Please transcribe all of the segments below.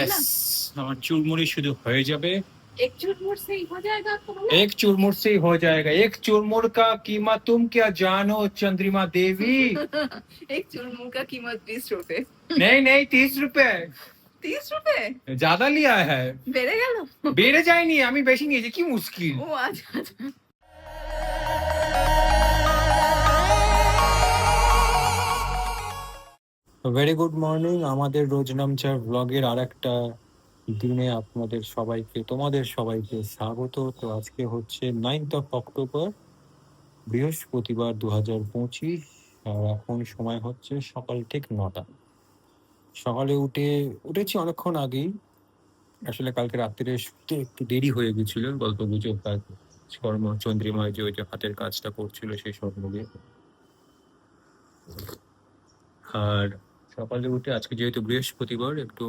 Yes, আমার চুরমুড়ি শুধু হয়ে যাবে एक चुरमुर से ही हो जाएगा आपको बोला? एक चुरमुर से ही हो जाएगा एक चुरमुर का कीमत तुम क्या जानो चंद्रिमा देवी एक चुरमुर का कीमत बीस रुपए नहीं नहीं तीस रुपए तीस रुपए ज्यादा लिया है বেড়ে গেল বেড়ে যায়নি আমি বেশি নিয়েছি কি মুশকিল ও আচ্ছা আচ্ছা ভেরি গুড মর্নিং আমাদের রোজ নামচার ব্লগের আর একটা দিনে আপনাদের সবাইকে, তোমাদের সবাইকে স্বাগত। তো আজকে হচ্ছে নাইনথ অফ অক্টোবর বৃহস্পতিবার দু হাজার পঁচিশ, আর এখন সময় হচ্ছে সকাল ঠিক নটা। সকালে উঠে, উঠেছি অনেকক্ষণ আগেই। আসলে কালকে রাত্রিরে শুতে একটু দেরি হয়ে গেছিল গল্প গুজব কাজ, কর্ম চন্দ্রিময় যে, ওই যে হাতের কাজটা করছিল সেই সব মিলিয়ে। আর সকালে উঠে, আজকে যেহেতু বৃহস্পতিবার, একটু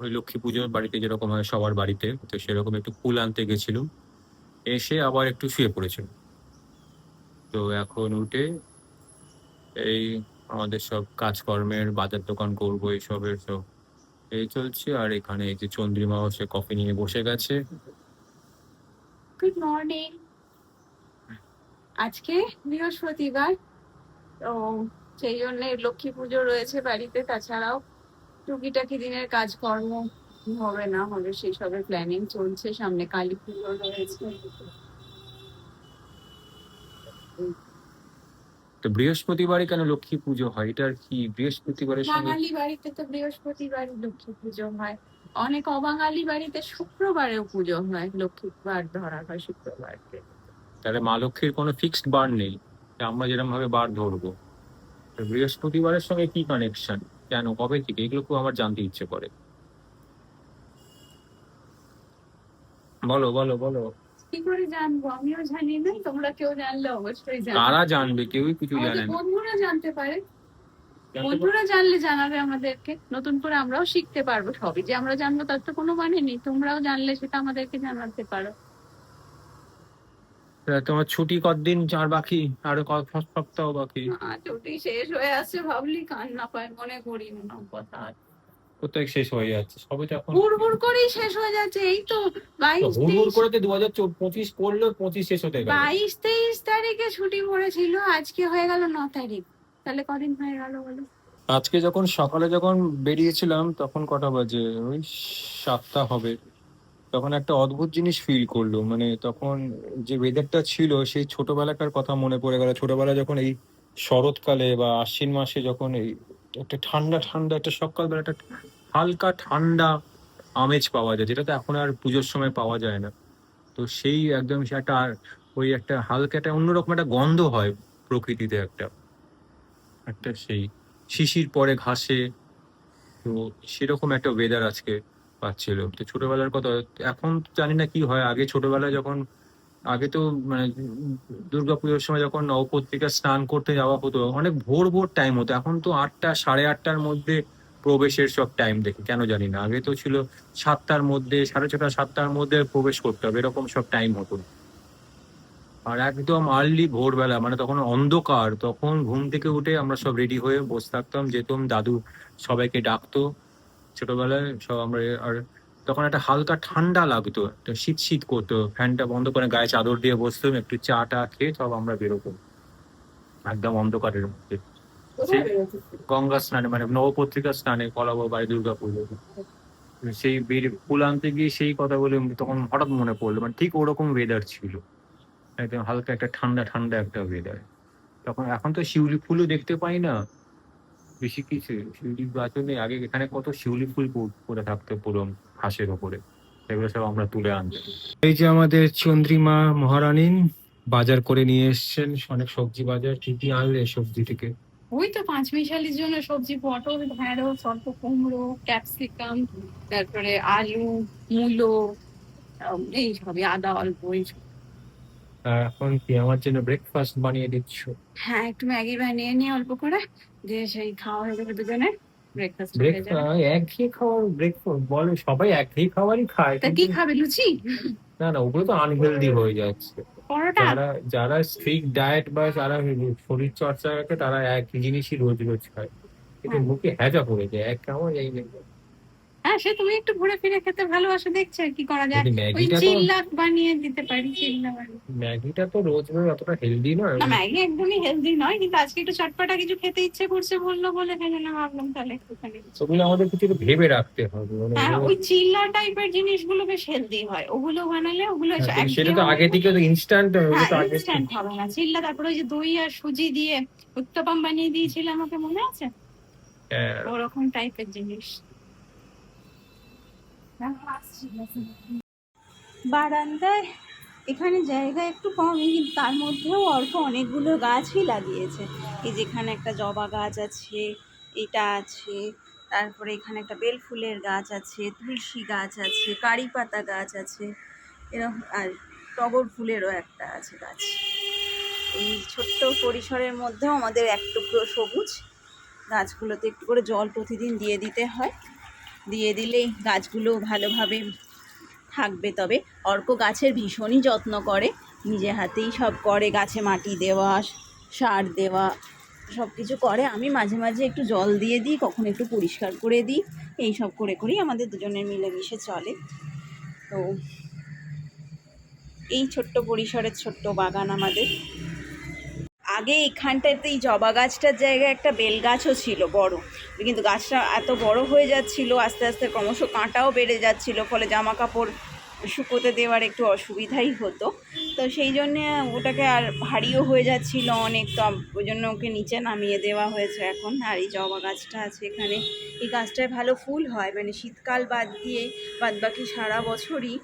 ওই লক্ষ্মী পুজোর বাড়িতে যেরকম হয় সবার বাড়িতে, তো সেরকম একটু ফুল আনতে গেছিলাম। এসে আবার একটু শুয়ে পড়েছিল তো এখন উঠে এই আমাদের সব কাজকর্মের, বাজার দোকান করব, এইসবের সব। এই চলছে, আর এখানে এই যে চন্দ্রিমাও সে কফি নিয়ে বসে গেছে। গুড মর্নিং আজকে বৃহস্পতিবার সেই জন্য লক্ষ্মী পুজো রয়েছে বাড়িতে তাছাড়াও টুকিটাকি দিনের কাজকর্ম হবে না হবে সেই সবের প্ল্যানিং চলছে সামনে কালী পুজো রয়েছে। তো বৃহস্পতিবারই কেন লক্ষ্মী পুজো হয়? এটা আর কি বৃহস্পতিবারে বাঙালি বাড়িতে তো বৃহস্পতিবার লক্ষ্মী পুজো হয়। অনেক অবাঙালি বাড়িতে শুক্রবারেও পুজো হয় লক্ষ্মীবার ধরা হয় শুক্রবারকে। তাহলে মা লক্ষ্মীর কোনো ফিক্সড বার নেই। আমরা যেরকম ভাবে বার ধরবো। বৃহস্পতিবারের সঙ্গে কি কানেকশন কেন? কবে থেকে? এগুলো খুব আমার জানতে ইচ্ছে করে। বলো বলো বলো। কি করে জানব? আমিও জানি না তোমরা কেউ জানলে অবশ্যই জানবে। কারা জানবে? কেউই কিছু জানে না। বন্ধুরা জানতে পারে। বন্ধুরা জানলে জানাবে আমাদেরকে। নতুন করে আমরাও শিখতে পারব সবই। যে আমরা জানব তার তো কোনো মানে নেই। তোমরাও জানলে সেটা আমাদেরকে জানাতে পারো। তোমার ছুটি কতদিন? আর বাকি? আরও কত সপ্তাহ বাকি? ছুটি শেষ হয়ে আসছে ভাবলি কান্না পায় মনে করি না কথা। কোথায় শেষ হয়ে যাচ্ছে? সবে তো এখন হুড় হুড় করেই শেষ হয়ে যাচ্ছে এই তো বাইশ হুড় হুড় করে তো দু হাজার পঁচিশ পড়ল পঁচিশ শেষ হতে গেল বাইশ তেইশ তারিখে ছুটি পড়েছিল আজকে হয়ে গেল ন তারিখ। তাহলে কদিন হয়ে গেল বলো? আজকে যখন সকালে যখন বেরিয়েছিলাম তখন কটা বাজে? ওই সাতটা হবে। তখন একটা অদ্ভুত জিনিস ফিল করল। মানে তখন যে ওয়েদারটা ছিল, সেই ছোটবেলাকার কথা মনে পড়ে গেল। ছোটবেলা যখন এই শরৎকালে বা আশ্বিন মাসে যখন এই একটা ঠান্ডা ঠান্ডা, একটা সকালবেলা একটা হালকা, ঠান্ডা আমেজ পাওয়া যায় যেটা তো এখন আর পুজোর সময় পাওয়া যায় না। তো সেই একদম সে একটা ওই একটা হালকা একটা অন্যরকম একটা গন্ধ হয় প্রকৃতিতে একটা। একটা সেই শিশির পরে ঘাসে। তো সেরকম একটা ওয়েদার আজকে। পাচ্ছিল। তো ছোটবেলার কথা, এখন জানি না কি হয়। আগে ছোটবেলায় যখন, আগে তো মানে দুর্গাপুজোর সময় যখন নবপত্রিকা স্নান করতে যাওয়া হতো, অনেক ভোর ভোর টাইম হতো। এখন তো আটটা, সাড়ে আটটার মধ্যে প্রবেশের সব টাইম দেখি, কেন জানি না। আগে তো ছিল সাতটার মধ্যে, সাড়ে ছটা, সাতটার মধ্যে প্রবেশ করতে হবে, এরকম সব টাইম হতো। আর একদম আর্লি ভোরবেলা মানে তখন অন্ধকার, তখন ঘুম থেকে উঠে আমরা সব রেডি হয়ে বসে থাকতাম, যেতাম দাদু সবাইকে ডাকতো। ছোটবেলায় সব আমরা আর তখন একটা হালকা ঠান্ডা লাগতো শীত শীত করতো ফ্যানটা বন্ধ করে গায়ে চাদর দিয়ে বসতাম একটু চা টা খেয়ে সব আমরা বেরোতাম। একদম অন্ধকারের মধ্যে। গঙ্গা স্নানে মানে নবপত্রিকা স্নানে কলাবো বাড়ি দুর্গা পুজো সেই বের ফুল আনতে গিয়ে সেই কথা বলে তখন হঠাৎ মনে পড়ল মানে ঠিক ওরকম ওয়েদার ছিল। একদম হালকা একটা ঠান্ডা ঠান্ডা একটা ওয়েদার তখন এখন তো শিউলি ফুলও দেখতে পাই না বেশি কিছু শিউলি গাছও নেই আগে এখানে কত শিউলি ফুল প- পড়ে থাকতো পুরো ঘাসের ওপরে। সেগুলো সব আমরা তুলে আনতাম এই যে আমাদের চন্দ্রিমা মহারানী বাজার করে নিয়ে এসছেন অনেক সবজি বাজার কি কি আনলে সবজি থেকে? ওই তো পাঁচ মিশালির জন্য সবজি পটল ঢেঁড়স অল্প কুমড়ো ক্যাপসিকাম তারপরে আলু মূলো এই সবই আদা অল্প এই সব। আর এখন কি আমার জন্য ব্রেকফাস্ট বানিয়ে দিচ্ছ? হ্যাঁ একটু ম্যাগি বানিয়ে নিয়ে অল্প করে যে সেই খাওয়া হয়ে যাবে দুজনে ব্রেকফাস্ট যাবে। ব্রেকফাস্ট একঘেয়ে খাওয়ার ব্রেকফাস্ট বলে সবাই একঘেয়ে খাবারই খায় তা কি খাবে লুচি? না না ওগুলো তো আনহেলদি হয়ে যাচ্ছে। যারা ডায়েট বা যারা শরীর চর্চা রাখে তারা একই জিনিসই রোজ রোজ খায়। কিন্তু হ্যাঁ। মুখে হেজা পড়ে যায় এক কেমন এই হ্যাঁ সে তুমি একটু ঘুরে ফিরে খেতে ভালোবাসো দেখছ কি করা যায়। ওই চিল্লা বানিয়ে দিতে পারি চিল্লা বানিয়ে ম্যাগিটা তো রোজ রোজ অতটা হেলদি নয়। না ম্যাগি একদমই হেলদি নয় কিন্তু আজকে একটু চটপটা কিছু খেতে ইচ্ছে করছে বলল বলে সেই জন্য ভাবলাম তাহলে একটুখানি ওগুলো আমাদের কিছু ভেবে রাখতে হবে মানে হ্যাঁ ওই চিল্লা টাইপের জিনিসগুলো বেশ হেলদি হয়। ওগুলো বানালে ওগুলো হ্যাঁ, সেটা তো আগে থেকে তো ইনস্ট্যান্ট ওগুলো হ্যাঁ তো আগে ইনস্ট্যান্ট হবে না। চিল্লা তারপরে ওই যে দই আর সুজি দিয়ে উত্তপম বানিয়ে দিয়েছিল আমাকে মনে আছে? হ্যাঁ, ওরকম টাইপের জিনিস। বারান্দায় এখানে জায়গা একটু কম, কিন্তু তার মধ্যেও অল্প অনেকগুলো গাছই লাগিয়েছে। এই যেখানে একটা জবা গাছ আছে, এটা আছে, তারপরে এখানে একটা বেল ফুলের গাছ আছে, তুলসী গাছ আছে কারি পাতা গাছ আছে, এরকম আর টগর ফুলেরও একটা আছে গাছ। এই ছোট্ট পরিসরের মধ্যেও আমাদের এক টুকরো সবুজ। গাছগুলোতে একটু করে জল প্রতিদিন দিয়ে দিতে হয়। দিয়ে দিলেই গাছগুলো ভালোভাবে থাকবে। তবে অর্ক গাছের ভীষণই যত্ন করে। নিজে হাতেই সব করে, গাছে মাটি দেওয়া, সার দেওয়া সব কিছু করে। আমি মাঝে মাঝে একটু জল দিয়ে দিই, কখন একটু পরিষ্কার করে দিই। এই সব করে করেই আমাদের দুজনের মিলেমিশে চলে। তো এই ছোট্ট পরিসরের ছোট্ট বাগান আমাদের। আগে এখানটাতে এই জবা গাছটার জায়গায় একটা বেল গাছও ছিল বড়। কিন্তু গাছটা এত বড় হয়ে যাচ্ছিল, আস্তে আস্তে ক্রমশ কাঁটাও বেড়ে যাচ্ছিল, ফলে জামা কাপড় শুকোতে দেওয়ার একটু অসুবিধাই হতো। তো সেই জন্যে ওটাকে আর ভারীও হয়ে যাচ্ছিল অনেক, তো ওই জন্য ওকে নিচে নামিয়ে দেওয়া হয়েছে এখন। আর এই জবা গাছটা আছে এখানে। এই গাছটায় ভালো ফুল হয় মানে শীতকাল বাদ দিয়ে বাদ বাকি সারা বছরই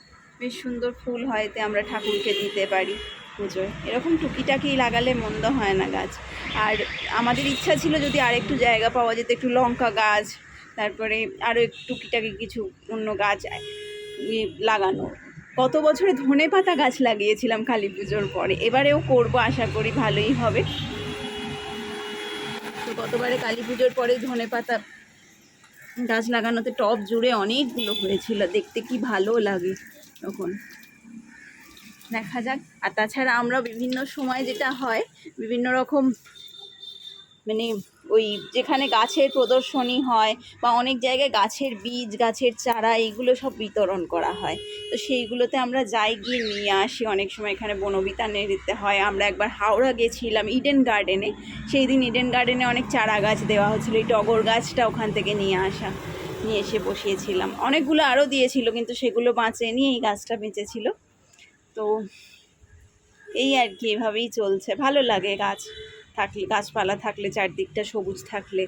বেশ সুন্দর ফুল হয়, এতে আমরা ঠাকুরকে দিতে পারি। পুজোয়। এরকম টুকিটাকি লাগালে মন্দ হয় না গাছ। আর আমাদের ইচ্ছা ছিল যদি আর একটু জায়গা পাওয়া যেত, একটু লঙ্কা গাছ, তারপরে আরও একটু টুকিটাকি কিছু অন্য গাছ লাগানো। গত বছরে ধনে পাতা গাছ লাগিয়েছিলাম কালী পুজোর পরে। এবারেও করব, আশা করি ভালোই হবে। তো গতবারে কালী পুজোর পরে ধনে পাতা গাছ লাগানোতে টব জুড়ে অনেকগুলো হয়েছিল। দেখতে কি ভালো লাগে তখন। দেখা যাক। আর তাছাড়া আমরা বিভিন্ন সময় যেটা হয়, বিভিন্ন রকম মানে ওই যেখানে গাছের প্রদর্শনী হয় বা অনেক জায়গায় গাছের বীজ, গাছের চারা এইগুলো সব বিতরণ করা হয়। তো সেইগুলোতে আমরা যাই গিয়ে নিয়ে আসি। অনেক সময় এখানে বনবিতা বনবিতানে দিতে হয়। আমরা একবার হাওড়া গেছিলাম ইডেন গার্ডেনে সেই দিন ইডেন গার্ডেনে অনেক চারা গাছ দেওয়া হচ্ছিল এই টগর গাছটা ওখান থেকে নিয়ে আসা, নিয়ে এসে বসিয়েছিলাম। অনেকগুলো আরও দিয়েছিল, কিন্তু সেগুলো বাঁচেনি এই গাছটা বেঁচেছিল। তো এই আর কি, এভাবেই চলছে। ভালো লাগে গাছ থাকলে, গাছপালা থাকলে, চারদিকটা সবুজ থাকলে।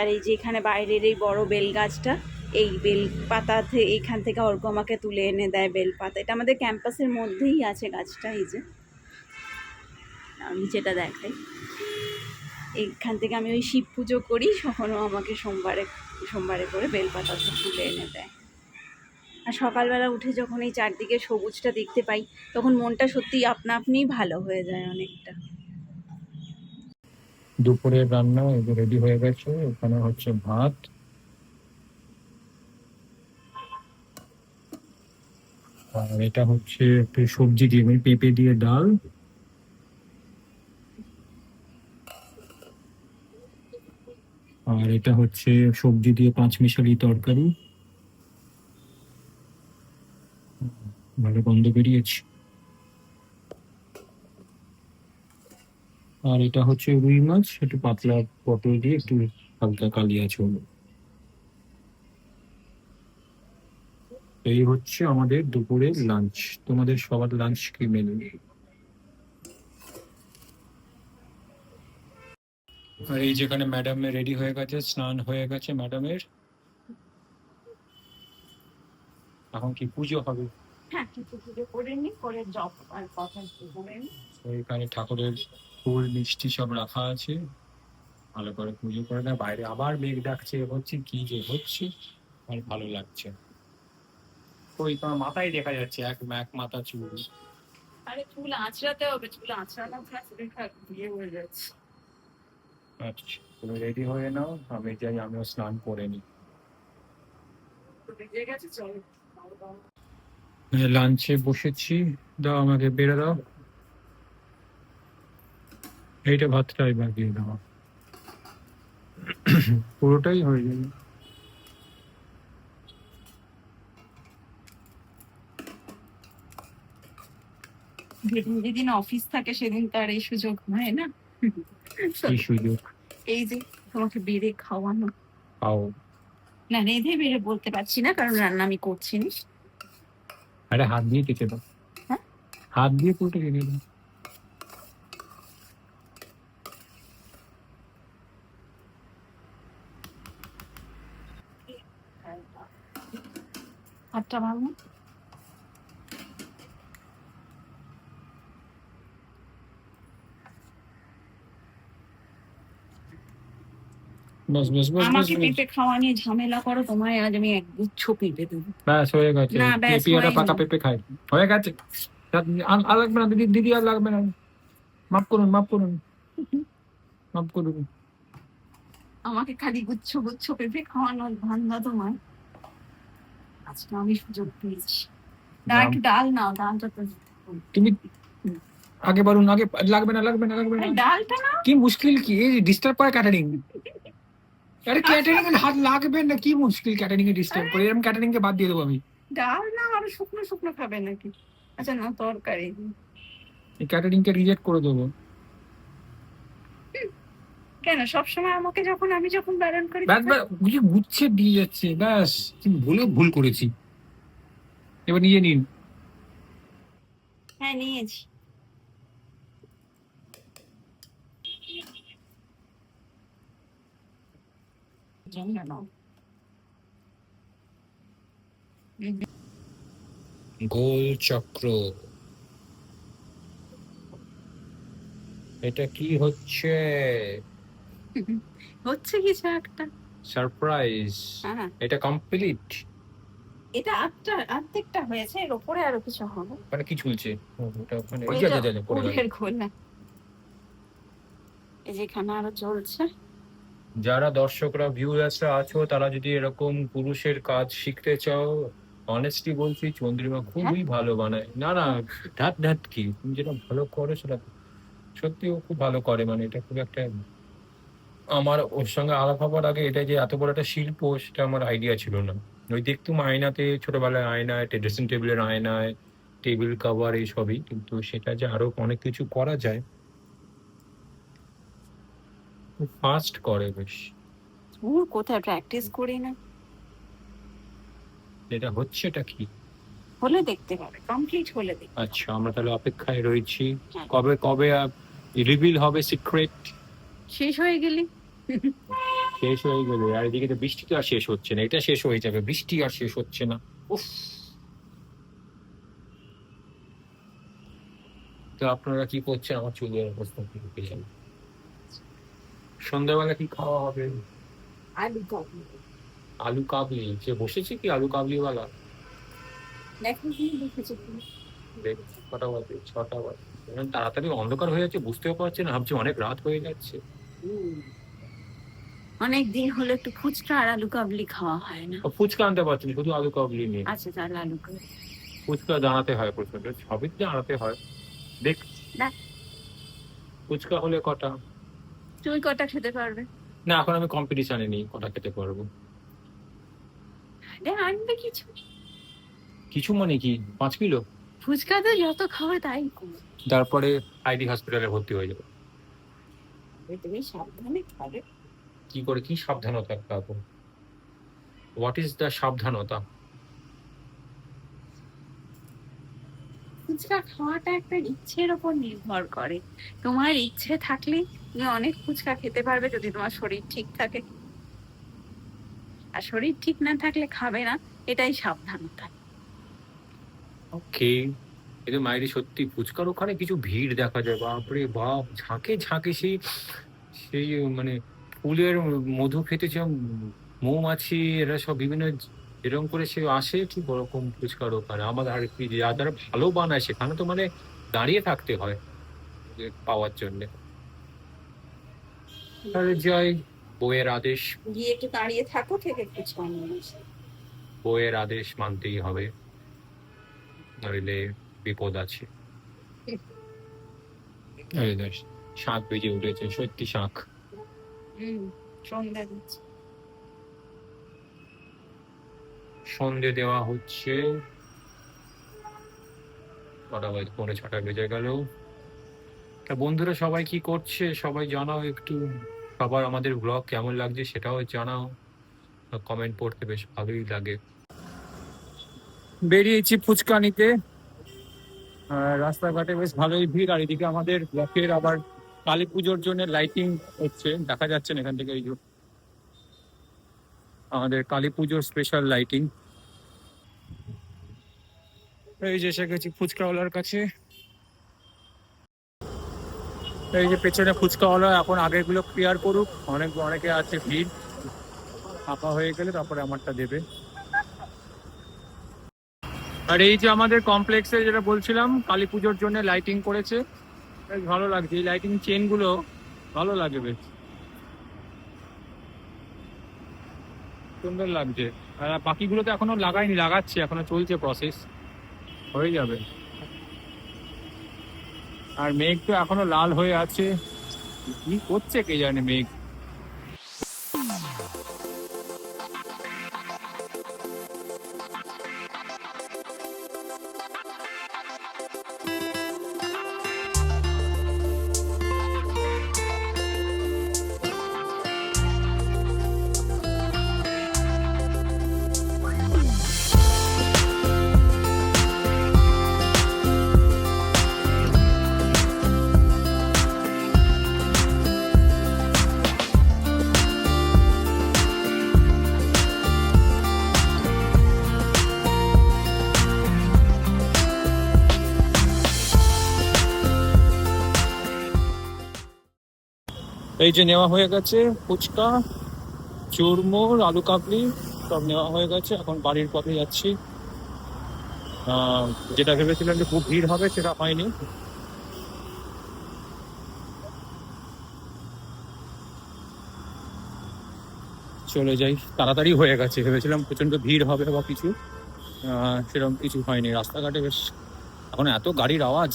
আর এই যে এখানে বাইরের এই বড় বেল গাছটা, এই বেল পাতা এইখান থেকে অর্ক আমাকে তুলে এনে দেয় বেল পাতা। এটা আমাদের ক্যাম্পাসের মধ্যেই আছে গাছটা, এই যে। আমি যেটা দেখাই। এইখান থেকে আমি ওই শিব পুজো করি, তখনও আমাকে সোমবারে সোমবারে করে বেলপাতা তুলে এনে দেয়। আর সকালবেলা উঠে যখন এই চারদিকে সবুজটা দেখতে পাই, তখন মনটা সত্যিই আপনা আপনিই ভালো হয়ে যায় অনেকটা। দুপুরের রান্না রেডি হয়ে গেছে ওখানে হচ্ছে ভাত। আর এটা হচ্ছে একটু সবজি দিয়ে মানে পেঁপে দিয়ে ডাল। আর এটা হচ্ছে সবজি দিয়ে পাঁচ মিশালি তরকারি। ভালো গন্ধ বেরিয়েছে। আর এটা হচ্ছে রুই মাছ, একটু পাতলা পটল দিয়ে একটু হালকা কালিয়া ঝোল। এই হচ্ছে আমাদের দুপুরের লাঞ্চ তোমাদের সবার লাঞ্চ কি মেনু আর এই যেখানে ম্যাডাম রেডি হয়ে গেছে, স্নান হয়ে গেছে ম্যাডামের এখন কি পুজো হবে? হ্যাঁ কিছু পুজো করে নি করে জব আর কথা করে নি এখানে ঠাকুরের ফুল মিষ্টি সব রাখা আছে। ভালো করে পুজো করে না বাইরে আবার মেঘ ডাকছে হচ্ছে কি যে হচ্ছে আর ভালো লাগছে। ওই তোমার মাথায় দেখা যাচ্ছে এক এক মাথা চুল। আরে চুল আঁচড়াতে হবে চুল আঁচড়ানো থাক বিয়ে হয়ে যাচ্ছে। আচ্ছা তুমি রেডি হয়ে নাও আমি যাই আমিও স্নান করে নিই। গেছে চলো লাঞ্চে বসেছি। দাও আমাকে বেড়ে দাও। এইটা ভাতটা এবার দিয়ে দাও। পুরোটাই হয়ে যাবে যেদিন অফিস থাকে সেদিন তার এই সুযোগ হয় না। এই সুযোগ। এই যে তোমাকে বেড়ে খাওয়ানো। না রেঁধে বেড়ে বলতে পারছি না কারণ রান্না আমি করছি না। আরে হাত দিয়ে কেটে দাও। হ্যাঁ? হাত দিয়ে পুরোটা কেটে দাও। হাতটা ভাঙো। বাস বাস বাস বাস আমাকে পেঁপে খাওয়া নিয়ে ঝামেলা করো তোমায় আজ আমি এক গুচ্ছ পেঁপে দেবো। ব্যাস হয়ে গেছে। না, ব্যাস পেঁপে পাকা পেঁপে খাই। হয়ে গেছে। আর- লাগবে না দিদি দিদি আর লাগবে না। মাফ করুন মাফ করুন। মাফ করুন। আমাকে খালি গুচ্ছ গুচ্ছ পেঁপে খাওয়ানোর ধান্দা তোমার আজকে আমি সুযোগ পেয়েছি। ডাল নাও ডালটা তো তুমি আগে বলুন আগে লাগবে না লাগবে না লাগবে না। ডালটা না। কি মুশকিল কি? ডিস্টার্ব করে ক্যাটারিং। আরে ক্যাটারিং এর হাত লাগবে না কি মুশকিল ক্যাটারিং এ ডিস্টার্ব করে? এরকম ক্যাটারিং কে বাদ দিয়ে দেবো আমি। ডাল না আর শুকনো শুকনো খাবে নাকি? আচ্ছা না তরকারি। এই ক্যাটারিং কে রিজেক্ট করে দেবো। কেন? সবসময় আমাকে যখন আমি যখন বারণ করি ব্যাস ব্যাস বুঝে গুচ্ছে দিয়ে যাচ্ছে ব্যাস। তুমি বলে ভুল করেছি। এবার নিয়ে নিন। হ্যাঁ নিয়েছি। গোল চক্র। এটা কি হচ্ছে? হচ্ছে কিছু একটা। সারপ্রাইজ হ্যাঁ। এটা কমপ্লিট এটা আটটা অর্ধেকটা হয়েছে এর উপরে আরও কিছু হবে। মানে কি ঝুলছে ওটা ওখানে ওই যা, যা, যা, পড়ে গেল। এই যেখানে আরও চলছে। যারা দর্শকরা ভিউয়ার্সরা আছো তারা যদি এরকম পুরুষের কাজ শিখতে চাও অনেস্টলি বলছি চন্দ্রিমা খুবই ভালো বানায়। না না ধাত ধাত কি? তুমি যেটা ভালো করো সেটা সত্যি ও খুব ভালো করে মানে এটা খুব একটা আমার ওর সঙ্গে আলাপ হবার আগে এটা যে এত বড় একটা শিল্প সেটা আমার আইডিয়া ছিল না। ওই দেখতুম আয়নাতে ছোটবেলায় আয়নায় ড্রেসিং টেবিলের আয়নায় টেবিল কভার এইসবই কিন্তু সেটা যে আরও অনেক কিছু করা যায় ফাস্ট করে বেশ। ওর কোথায় প্র্যাকটিস করি না। এটা হচ্ছে এটা কি? হলে দেখতে পাবে কমপ্লিট হলে দেখতে আচ্ছা আমরা তাহলে অপেক্ষায় রয়েছি। হ্যাঁ। কবে কবে রিভিল হবে সিক্রেট শেষ হয়ে গেলি? শেষ হয়ে গেলে আর এদিকে তো বৃষ্টি তো আর শেষ হচ্ছে না এটা শেষ হয়ে যাবে বৃষ্টি আর শেষ হচ্ছে না। উফ। তো আপনারা কি করছেন? আমার চুলের অবস্থা কি? সন্ধ্যাবেলা কি খাওয়া হবে? আলু কপি আলু কাবলি? সে বসেছে কি আলু কাবলিওয়ালা? দেখো কি কটা বাজে ছটা বাজে। তাড়াতাড়ি অন্ধকার হয়ে যাচ্ছে বুঝতেও পারছি না ভাবছি অনেক রাত হয়ে যাচ্ছে। অনেক দিন হলো একটু ফুচকা আর আলু কাবলি খাওয়া হয় না। ফুচকা আনতে পারছি শুধু আলু কাবলি নিয়ে। আচ্ছা তাহলে আলু কাবলি। ফুচকা জানাতে হয় প্রচণ্ড সবই তো জানাতে হয়। দেখ। ফুচকা হলে কটা? তুই কটা খেতে পারবে? না এখন আমি কম্পিটিশনে নেই কটা খেতে পারব। আরে আনবে কিছু? কিছু মানে কি? পাঁচ কিলো? ফুচকা তো যত খাবে তাই। তারপরে আইডি হসপিটালে ভর্তি হয়ে যাবে। তুমি সাবধানে খাবে। কি করে কি সাবধানতা রাখব হোয়াট ইজ দ্য সাবধানতা? ফুচকা খাওয়াটা একটা ইচ্ছের ওপর নির্ভর করে। তোমার ইচ্ছে থাকলে তুমি অনেক ফুচকা খেতে পারবে যদি তোমার শরীর ঠিক থাকে। আর শরীর ঠিক না থাকলে খাবে না, এটাই সাবধানতা। ওকে সত্যি ফুচকার ওখানে কিছু ভিড় দেখা যায়। বাপরে বাপ, ঝাঁকে ঝাঁকে সেই সেই মানে ফুলের মধু খেতেছে মৌমাছি, এরা সব বিভিন্ন এরকম করে সে আসে ঠিক ওরকম ফুচকার ওখানে আমার আর কি যারা ভালো বানায় সেখানে তো মানে দাঁড়িয়ে থাকতে হয় পাওয়ার জন্যে। তাহলে যাই বইয়ের আদেশ। গিয়ে একটু দাঁড়িয়ে থাকো থেকে আসো। বইয়ের আদেশ মানতেই হবে নইলে বিপদ আছে। শাঁখ বেজে উঠেছে সত্যি শাঁখ হুম সন্ধ্যা দিচ্ছে। সন্ধে দেওয়া হচ্ছে। কটা বাজে পৌনে ছটা বেজে গেল। তা বন্ধুরা, সবাই কি করছে? সবাই জানাও একটু। সবার আমাদের ব্লগ কেমন লাগছে সেটাও জানাও। কমেন্ট পড়তে বেশ ভালোই লাগে। বেরিয়েছি ফুচকা নিতে রাস্তাঘাটে বেশ ভালোই ভিড়। আর এদিকে আমাদের ব্লকের আবার কালী পুজোর জন্য লাইটিং হচ্ছে। দেখা যাচ্ছে এখান থেকে এই আমাদের কালী পুজোর স্পেশাল লাইটিং এই যে এসে গেছি ফুচকাওয়ালার কাছে। এই যে পেছনে ফুচকাওয়ালা এখন আগেরগুলো ক্লিয়ার করুক। অনেক অনেকে আছে ভিড়। ফাঁকা হয়ে গেলে তারপরে আমারটা দেবে। আর এই যে আমাদের কমপ্লেক্সে যেটা বলছিলাম, কালী পুজোর জন্য লাইটিং করেছে। বেশ ভালো লাগছে। এই লাইটিং চেনগুলো ভালো লাগে বেশ। সুন্দর লাগছে। আর বাকিগুলো তো এখনও লাগাইনি, লাগাচ্ছে। এখনও চলছে প্রসেস হয়ে যাবে। আর মেঘ তো এখনও লাল হয়ে আছে। কি করছে কে জানে মেঘ? এই যে নেওয়া হয়ে গেছে, ফুচকা চুরমুর আলু কাবলি, সব নেওয়া হয়ে গেছে। এখন বাড়ির পথে যাচ্ছি। যেটা ভেবেছিলাম যে খুব ভিড় হবে, সেটা হয়নি। চলে যাই। তাড়াতাড়ি হয়ে গেছে। ভেবেছিলাম প্রচণ্ড ভিড় হবে বা কিছু। সেরকম কিছু হয়নি। রাস্তাঘাটে বেশ এখন এত গাড়ির আওয়াজ।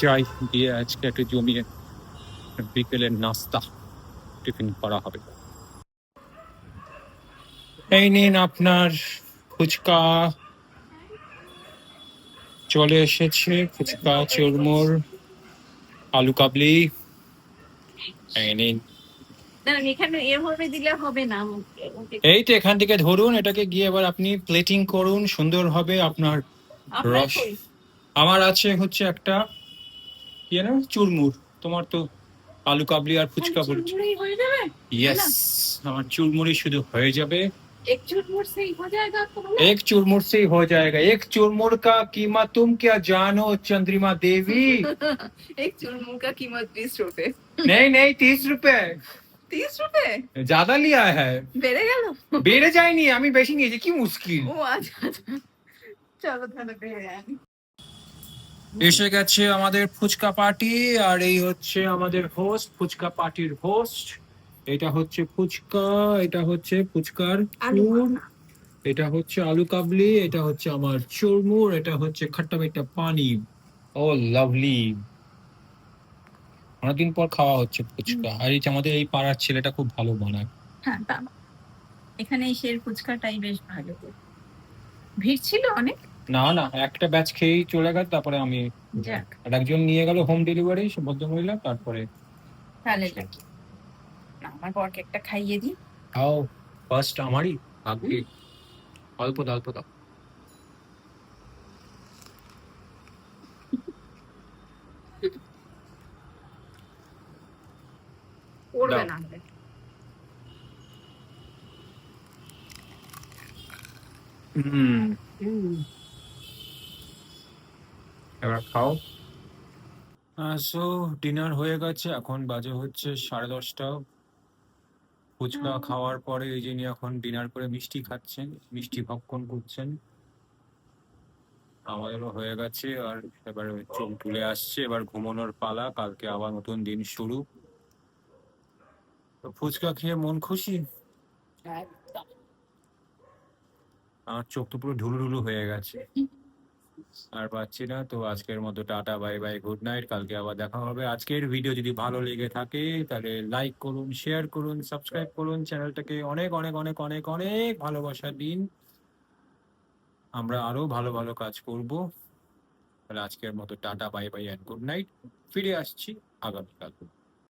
যাই দিয়ে আজকে একটু জমিয়ে বিকেলের নাস্তা টিফিন করা হবে। এই নিন আপনার ফুচকা। চলে এসেছে ফুচকা চুরমুর আলু কাবলি। এই নিন। এই তো এখান থেকে ধরুন এটাকে গিয়ে এবার আপনি প্লেটিং করুন সুন্দর হবে আপনার রস। আমার আছে হচ্ছে একটা কি না চুরমুর তোমার তো আলু কাবলি আর ফুচকা বলছি চুরমুড়ি হয়ে যাবে ইয়েস আমার চুরমুরি শুধু হয়ে যাবে এক চুরমুর से ही हो जाएगा आपको बोला एक चुरमुर से ही हो जाएगा एक चुरमुर का कीमत तुम क्या जानो चंद्रिमा देवी एक चुरमुर का कीमत बीस रुपए नहीं नहीं तीस रुपए तीस रुपए ज्यादा लिया है বেড়ে গেল বেড়ে যায়নি আমি বেশি নিয়েছি কি মুশকিল ও আচ্ছা আচ্ছা চলো তাহলে বেড়ে যায়নি এসে গেছে আমাদের ফুচকা পার্টি আর এই হচ্ছে আমাদের হোস্ট ফুচকা পার্টির হোস্ট এটা হচ্ছে ফুচকা এটা হচ্ছে ফুচকার এটা হচ্ছে আলু কাবলি এটা হচ্ছে আমার চুরমুর এটা হচ্ছে খাট্টা মিঠা পানি। ও লাভলি অনেকদিন পর খাওয়া হচ্ছে ফুচকা। আর এই যে আমাদের এই পাড়ার ছেলেটা খুব ভালো বানায়। হ্যাঁ এখানে এসে ফুচকাটাই বেশ ভালো। ভিড় ছিল অনেক? না না একটা ব্যাচ খেয়েই চলে গেল তারপরে আমি যাক। আর একজন নিয়ে গেল হোম ডেলিভারি সে ভদ্রমহিলা তারপরে তাহলে না, আমার বরকে একটা খাইয়ে দিই। খাও ফার্স্ট আমারই আগে। অল্প দাও অল্প দাও। দাও। না হুম। এবার খাও। সো ডিনার হয়ে গেছে এখন বাজে হচ্ছে সাড়ে দশটা। ফুচকা খাওয়ার পরে এই যিনি এখন ডিনার করে মিষ্টি খাচ্ছেন মিষ্টি ভক্ষণ করছেন। আমাদেরও হয়ে গেছে আর এবার চোখ তুলে আসছে এবার ঘুমানোর পালা কালকে আবার নতুন দিন শুরু। তো ফুচকা খেয়ে মন খুশি? আমার চোখ তো পুরো ঢুলু ঢুলু হয়ে গেছে। আর পাচ্ছি না। তো আজকের মতো tata, bye bye good night কালকে আবার দেখা হবে। আজকের ভিডিও যদি ভালো লেগে থাকে, তাহলে লাইক করুন শেয়ার করুন সাবস্ক্রাইব করুন। চ্যানেলটাকে অনেক অনেক অনেক অনেক অনেক ভালোবাসা দিন। আমরা আরও ভালো ভালো কাজ করব। তাহলে আজকের মতো tata, bye bye and good night ফিরে আসছি আগামীকাল।